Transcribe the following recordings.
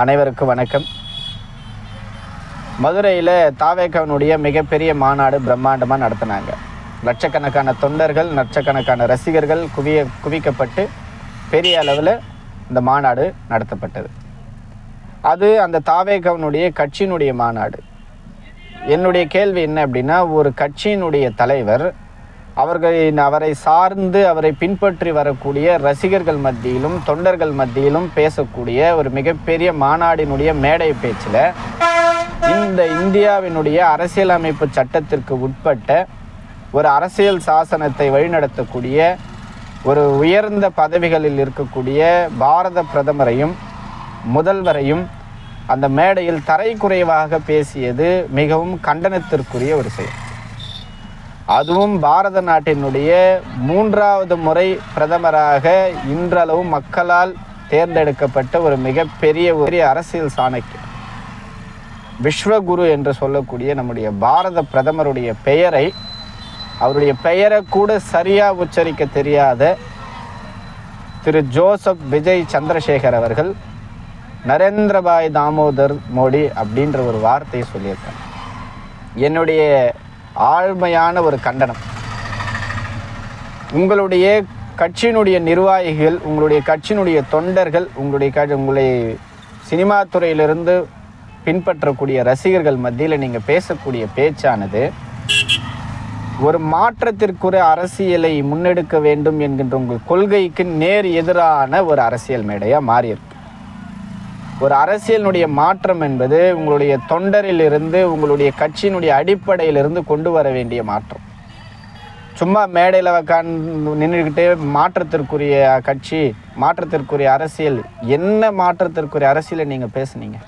அனைவருக்கும் வணக்கம். மதுரையில் தாவேக்கவனுடைய மிகப்பெரிய மாநாடு பிரம்மாண்டமாக நடத்தினாங்க. லட்சக்கணக்கான தொண்டர்கள் லட்சக்கணக்கான ரசிகர்கள் குவிய குவிக்கப்பட்டு பெரிய அளவில் இந்த மாநாடு நடத்தப்பட்டது. அது அந்த தாவேக்கவனுடைய கட்சியினுடைய மாநாடு. என்னுடைய கேள்வி என்ன அப்படின்னா ஒரு கட்சியினுடைய தலைவர் அவர்களின் அவரை சார்ந்து அவரை பின்பற்றி வரக்கூடிய ரசிகர்கள் மத்தியிலும் தொண்டர்கள் மத்தியிலும் பேசக்கூடிய ஒரு மிகப்பெரிய மாநாடினுடைய மேடை பேச்சில் இந்த இந்தியாவினுடைய அரசியலமைப்பு சட்டத்திற்கு உட்பட்ட ஒரு அரசியல் சாசனத்தை வழிநடத்தக்கூடிய ஒரு உயர்ந்த பதவிகளில் இருக்கக்கூடிய பாரத பிரதமரையும் முதல்வரையும் அந்த மேடையில் தரைக்குறைவாக பேசியது மிகவும் கண்டனத்திற்குரிய ஒரு செயல். அதுவும் பாரத நாட்டினுடைய மூன்றாவது முறை பிரதமராக இன்றளவும் மக்களால் தேர்ந்தெடுக்கப்பட்ட ஒரு மிகப்பெரிய ஒரு அரசியல் சாணக்கியம். விஸ்வகுரு என்று சொல்லக்கூடிய நம்முடைய பாரத பிரதமருடைய பெயரை அவருடைய பெயரை கூட சரியாக உச்சரிக்க தெரியாத திரு ஜோசப் விஜய் சந்திரசேகர் அவர்கள் நரேந்திரபாய் தாமோதர் மோடி அப்படின்ற ஒரு வார்த்தையை சொல்லியிருக்காங்க. என்னுடைய ஆழ்மையான ஒரு கண்டனம். உங்களுடைய கட்சியினுடைய நிர்வாகிகள் உங்களுடைய கட்சியினுடைய தொண்டர்கள் உங்களுடைய க உங்களை சினிமா துறையிலிருந்து பின்பற்றக்கூடிய ரசிகர்கள் மத்தியில் நீங்கள் பேசக்கூடிய பேச்சானது ஒரு மாற்றத்திற்குரிய அரசியலை முன்னெடுக்க வேண்டும் என்கின்ற உங்கள் கொள்கைக்கு நேர் எதிரான ஒரு அரசியல் மேடையாக மாறியிருக்கு. ஒரு அரசியலினுடைய மாற்றம் என்பது உங்களுடைய தொண்டரிலிருந்து உங்களுடைய கட்சியினுடைய அடிப்படையிலிருந்து கொண்டு வர வேண்டிய மாற்றம். சும்மா மேடையில் உட்காந்து நின்றுக்கிட்டு மாற்றத்திற்குரிய கட்சி மாற்றத்திற்குரிய அரசியல் என்ன மாற்றத்திற்குரிய அரசியலை நீங்கள் பேசுனீங்க?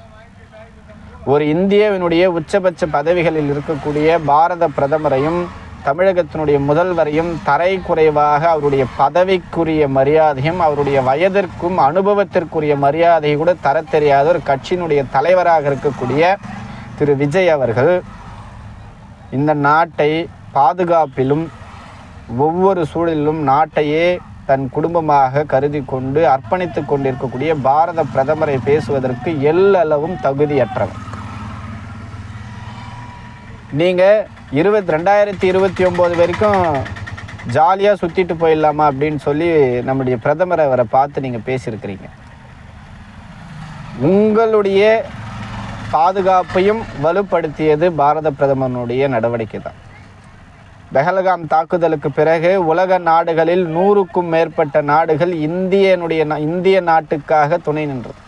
ஒரு இந்தியாவினுடைய உச்சபட்ச பதவிகளில் இருக்கக்கூடிய பாரத பிரதமரையும் தமிழகத்தினுடைய முதல்வரையும் தரை குறைவாக அவருடைய பதவிக்குரிய மரியாதையும் அவருடைய வயதிற்கும் அனுபவத்திற்குரிய மரியாதையை கூட தர தெரியாத ஒரு கட்சியினுடைய தலைவராக இருக்கக்கூடிய திரு விஜய் அவர்கள் இந்த நாட்டை பாதுகாப்பிலும் ஒவ்வொரு சூழலிலும் நாட்டையே தன் குடும்பமாக கருதி கொண்டு அர்ப்பணித்து கொண்டிருக்கக்கூடிய பாரத பிரதமரை பேசுவதற்கு எல்லளவும் தகுதியற்றவர். நீங்கள் இருபத்தி ரெண்டாயிரத்தி இருபத்தி ஒம்பது வரைக்கும் ஜாலியாக சுற்றிட்டு போயிடலாமா அப்படின்னு சொல்லி நம்முடைய பிரதமர் அவரை பார்த்து நீங்கள் பேசியிருக்கிறீங்க. உங்களுடைய பாதுகாப்பையும் வலுப்படுத்தியது பாரத பிரதமருடைய நடவடிக்கை தான். பெஹல்காம் தாக்குதலுக்கு பிறகு உலக நாடுகளில் நூறுக்கும் மேற்பட்ட நாடுகள் இந்தியனுடைய இந்திய நாட்டுக்காக துணை நின்றது.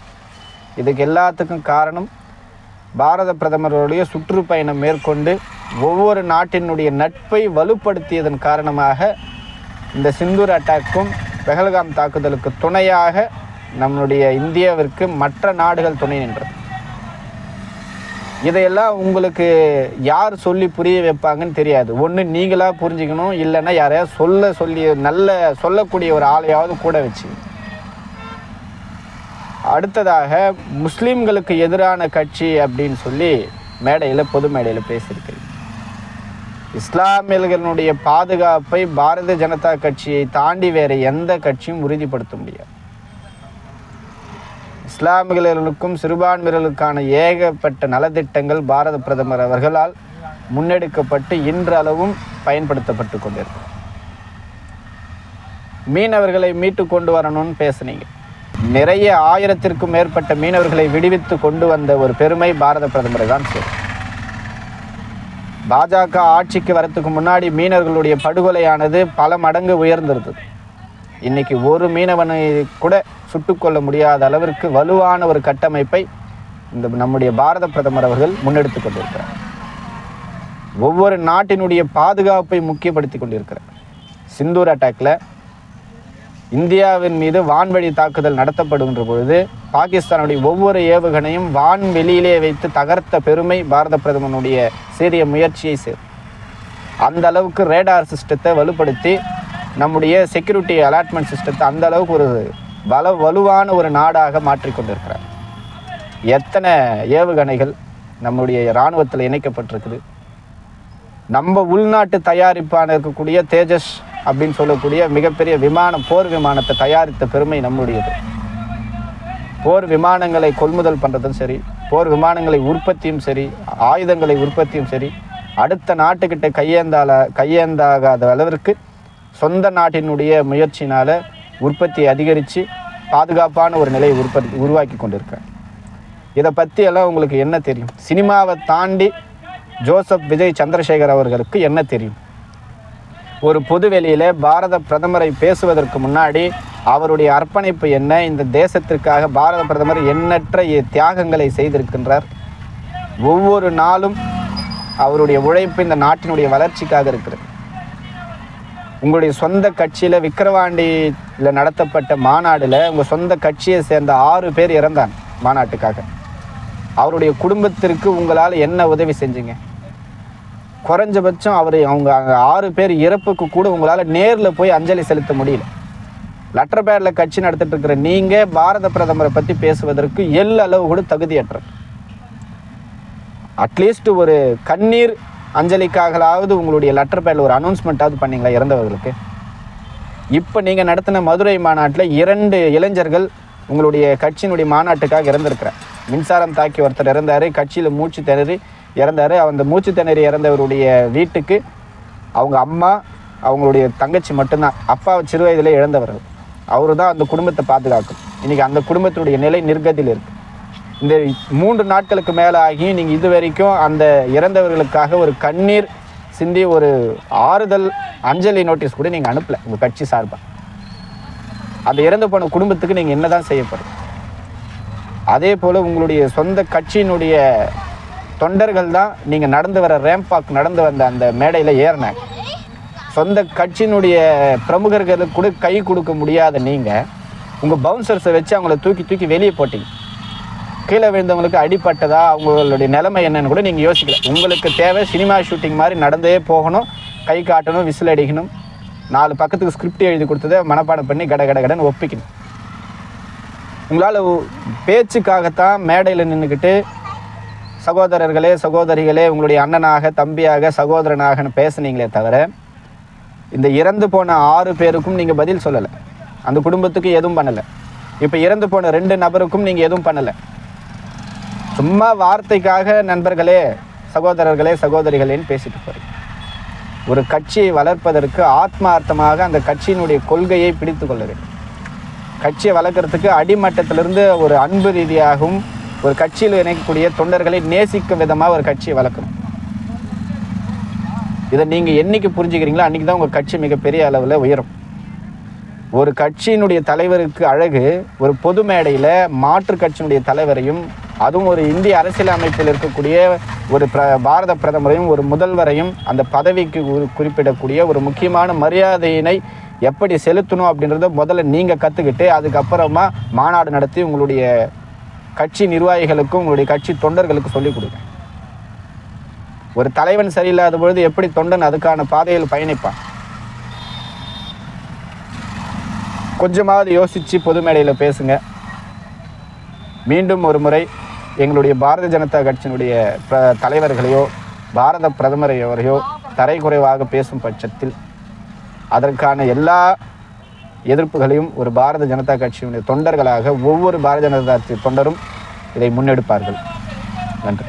இதுக்கு எல்லாத்துக்கும் காரணம் பாரத பிரதமருடைய சுற்றுப்பயணம் மேற்கொண்டு ஒவ்வொரு நாட்டினுடைய நட்பை வலுப்படுத்தியதன் காரணமாக இந்த சிந்தூர் அட்டாக்கும் பெஹல்காம் தாக்குதலுக்கு துணையாக நம்முடைய இந்தியாவிற்கு மற்ற நாடுகள் துணை நின்றது. இதையெல்லாம் உங்களுக்கு யார் சொல்லி புரிய வைப்பாங்கன்னு தெரியாது. ஒன்று நீங்களாக புரிஞ்சுக்கணும் இல்லைன்னா யாரையாவது சொல்ல சொல்லி நல்ல சொல்லக்கூடிய ஒரு ஆளையாவது கூட வச்சு. அடுத்ததாக முஸ்லீம்களுக்கு எதிரான கட்சி அப்படின்னு சொல்லி மேடையில் பொது மேடையில் பேசியிருக்கிறீங்க. இஸ்லாமியர்களுடைய பாதுகாப்பை பாரதிய ஜனதா கட்சியை தாண்டி வேறு எந்த கட்சியும் உறுதிப்படுத்த முடியாது. இஸ்லாமியர்களுக்கும் சிறுபான்மையினருக்கான ஏகப்பட்ட நலத்திட்டங்கள் பாரத பிரதமர் அவர்களால் முன்னெடுக்கப்பட்டு இன்றளவும் பயன்படுத்தப்பட்டு கொண்டிருக்கும் மீனவர்களை மீட்டு கொண்டு வரணும்னு பேசுனீங்க. நிறைய ஆயிரத்திற்கும் மேற்பட்ட மீனவர்களை விடுவித்து கொண்டு வந்த ஒரு பெருமை பாரத பிரதமரை தான் சேரும் பாஜக ஆட்சிக்கு வரத்துக்கு முன்னாடி மீனவர்களுடைய படுகொலையானது பல மடங்கு உயர்ந்திருந்தது. இன்னைக்கு ஒரு மீனவனை கூட சுட்டுக்கொள்ள முடியாத அளவிற்கு வலுவான ஒரு கட்டமைப்பை இந்த நம்முடைய பாரத பிரதமர் அவர்கள் முன்னெடுத்து கொண்டிருக்கிறார். ஒவ்வொரு நாட்டினுடைய பாதுகாப்பை முக்கியப்படுத்தி கொண்டிருக்கிறார். சிந்தூர் அட்டாக்ல இந்தியாவின் மீது வான்வழி தாக்குதல் நடத்தப்படுகின்ற பொழுது பாகிஸ்தானுடைய ஒவ்வொரு ஏவுகணையும் வான்வெளியிலே வைத்து தகர்த்த பெருமை பாரத பிரதமனுடைய சீரிய முயற்சியை சேர் அந்த அளவுக்கு ரேடார் சிஸ்டத்தை வலுப்படுத்தி நம்முடைய செக்யூரிட்டி அலாட்மெண்ட் சிஸ்டத்தை அந்த அளவுக்கு ஒரு பல வலுவான ஒரு நாடாக மாற்றிக்கொண்டிருக்கிறார் எத்தனை ஏவுகணைகள் நம்முடைய இராணுவத்தில் இணைக்கப்பட்டிருக்குது? நம்ம உள்நாட்டு தயாரிப்பான இருக்கக்கூடிய தேஜஸ் அப்படின்னு சொல்லக்கூடிய மிகப்பெரிய விமானம் போர் விமானத்தை தயாரித்த பெருமை நம்முடையது. போர் விமானங்களை கொள்முதல் பண்ணுறதும் சரி போர் விமானங்களை உற்பத்தியும் சரி ஆயுதங்களை உற்பத்தியும் சரி அடுத்த நாட்டுக்கிட்ட கையேந்தால கையேந்தாகாத அளவிற்கு சொந்த நாட்டினுடைய முயற்சினால் உற்பத்தியை அதிகரித்து பாதுகாப்பான ஒரு நிலையை உற்பத்தி உருவாக்கி கொண்டிருக்கேன் இதை பற்றி எல்லாம் உங்களுக்கு என்ன தெரியும்? சினிமாவை தாண்டி ஜோசப் விஜய் சந்திரசேகர் அவர்களுக்கு என்ன தெரியும்? ஒரு பொதுவெளியில் பாரத பிரதமரை பேசுவதற்கு முன்னாடி அவருடைய அர்ப்பணிப்பு என்ன? இந்த தேசத்திற்காக பாரத பிரதமர் எண்ணற்ற தியாகங்களை செய்திருக்கின்றார். ஒவ்வொரு நாளும் அவருடைய உழைப்பு இந்த நாட்டினுடைய வளர்ச்சிக்காக இருக்கிறது. உங்களுடைய சொந்த கட்சியில் விக்கிரவாண்டியில் நடத்தப்பட்ட மாநாடில் உங்கள் சொந்த கட்சியை சேர்ந்த ஆறு பேர் இறந்தான் மாநாட்டுக்காக. அவருடைய குடும்பத்திற்கு உங்களால் என்ன உதவி செஞ்சீங்க? குறைஞ்சபட்சம் அவர் அவங்க அங்கே ஆறு பேர் இறப்புக்கு கூட உங்களால் நேரில் போய் அஞ்சலி செலுத்த முடியல. லெட்டர் பேடில் கட்சி நடத்திட்டு இருக்கிற நீங்கள் பாரத பிரதமரை பற்றி பேசுவதற்கு எல் அளவு கூட தகுதியற்ற அட்லீஸ்ட் ஒரு கண்ணீர் அஞ்சலிக்காகலாவது உங்களுடைய லெட்டர் பேடில் ஒரு அனௌன்ஸ்மெண்ட்டாவது பண்ணீங்களா இறந்தவர்களுக்கு? இப்போ நீங்கள் நடத்தின மதுரை மாநாட்டில் இரண்டு இளைஞர்கள் உங்களுடைய கட்சியினுடைய மாநாட்டுக்காக இறந்திருக்கிறார். மின்சாரம் தாக்கி ஒருத்தர் இறந்தார் கட்சியில் மூச்சு திணறி இறந்தார். அந்த மூச்சு திணறி இறந்தவருடைய வீட்டுக்கு அவங்க அம்மா அவங்களுடைய தங்கச்சி மட்டும்தான். அப்பாவை சிறு வயதில் இழந்தவர்கள். அவரு தான் அந்த குடும்பத்தை பாதுகாக்கும். இன்றைக்கி அந்த குடும்பத்தினுடைய நிலை நிர்கதியில் இருக்குது இந்த மூன்று நாட்களுக்கு மேலே ஆகி நீங்கள் இது வரைக்கும் அந்த இறந்தவர்களுக்காக ஒரு கண்ணீர் சிந்தி ஒரு ஆறுதல் அஞ்சலி நோட்டீஸ் கூட நீங்கள் அனுப்பலை உங்கள் கட்சி சார்பாக அந்த இறந்து போன குடும்பத்துக்கு நீங்கள் என்ன தான் செய்யப்படும். அதே போல் உங்களுடைய சொந்த கட்சியினுடைய தொண்டர்கள் தான் நீங்கள் நடந்து வர ரேம்பாக் நடந்து வந்த அந்த மேடையில் ஏறினாங்க சொந்த கட்சியினுடைய பிரமுகர்களுக்கு கூட கை கொடுக்க முடியாத நீங்கள் உங்கள் பவுன்சர்ஸை வச்சு அவங்கள தூக்கி தூக்கி வெளியே போட்டீங்க. கீழே விழுந்தவங்களுக்கு அடிப்பட்டதா அவங்களுடைய நிலைமை என்னன்னு கூட நீங்கள் யோசிக்கல. உங்களுக்கு தேவை சினிமா ஷூட்டிங் மாதிரி நடந்தே போகணும் கை காட்டணும் விசில் அடிக்கணும். நாலு பக்கத்துக்கு ஸ்கிரிப்ட் எழுதி கொடுத்ததை மனப்பாடம் பண்ணி கட கட கடன்னு ஒப்பிக்கணும். உங்களால் பேச்சுக்காகத்தான் மேடையில் நின்றுக்கிட்டு சகோதரர்களே சகோதரிகளே உங்களுடைய அண்ணனாக தம்பியாக சகோதரனாகன்னு பேசுனீங்களே தவிர இந்த இறந்து போன ஆறு பேருக்கும் நீங்கள் பதில் சொல்லலை. அந்த குடும்பத்துக்கு எதுவும் பண்ணலை. இப்போ இறந்து போன ரெண்டு நபருக்கும் நீங்கள் எதுவும் பண்ணலை. சும்மா வார்த்தைக்காக நண்பர்களே சகோதரர்களே சகோதரிகளேன்னு பேசிட்டு போறீங்க. ஒரு கட்சியை வளர்ப்பதற்கு ஆத்மார்த்தமாக அந்த கட்சியினுடைய கொள்கையை பிடித்து கொள்ள வேண்டும். கட்சியை வளர்க்குறதுக்கு அடிமட்டத்திலிருந்து ஒரு அன்பு ரீதியாகவும் ஒரு கட்சியில் இணைக்கக்கூடிய தொண்டர்களை நேசிக்கும் விதமாக ஒரு கட்சியை வளர்க்கணும். இதை நீங்கள் என்னைக்கு புரிஞ்சுக்கிறீங்களோ அன்றைக்கி தான் உங்கள் கட்சி மிகப்பெரிய அளவில் உயரும். ஒரு கட்சியினுடைய தலைவருக்கு அழகு ஒரு பொது மேடையில் மாற்று கட்சியினுடைய தலைவரையும் அதுவும் ஒரு இந்திய அரசியல் அமைப்பில் இருக்கக்கூடிய ஒரு பிர பாரத பிரதமரையும் ஒரு முதல்வரையும் அந்த பதவிக்கு குறிப்பிடக்கூடிய ஒரு முக்கியமான மரியாதையினை எப்படி செலுத்தணும் அப்படின்றத முதல்ல நீங்கள் கற்றுக்கிட்டு அதுக்கப்புறமா மாநாடு நடத்தி உங்களுடைய கட்சி நிர்வாகிகளுக்கும் உங்களுடைய கட்சி தொண்டர்களுக்கும் சொல்லிக் கொடுங்க. ஒரு தலைவன் சரியில்லாத பொழுது எப்படி தொண்டன் அதுக்கான பாதையில் பயணிப்பான்? கொஞ்சமாவது யோசித்து பொது மேடையில் பேசுங்க. மீண்டும் ஒரு முறை எங்களுடைய பாரதிய ஜனதா கட்சியினுடைய பிர தலைவர்களையோ பாரத பிரதமரையோரையோ தரைக்குறைவாக பேசும் பட்சத்தில் அதற்கான எல்லா எதிர்ப்புகளையும் ஒரு பாரத ஜனதா கட்சியினுடைய தொண்டர்களாக ஒவ்வொரு பாரதிய ஜனதா கட்சி தொண்டரும் இதை முன்னெடுப்பார்கள். நன்றி.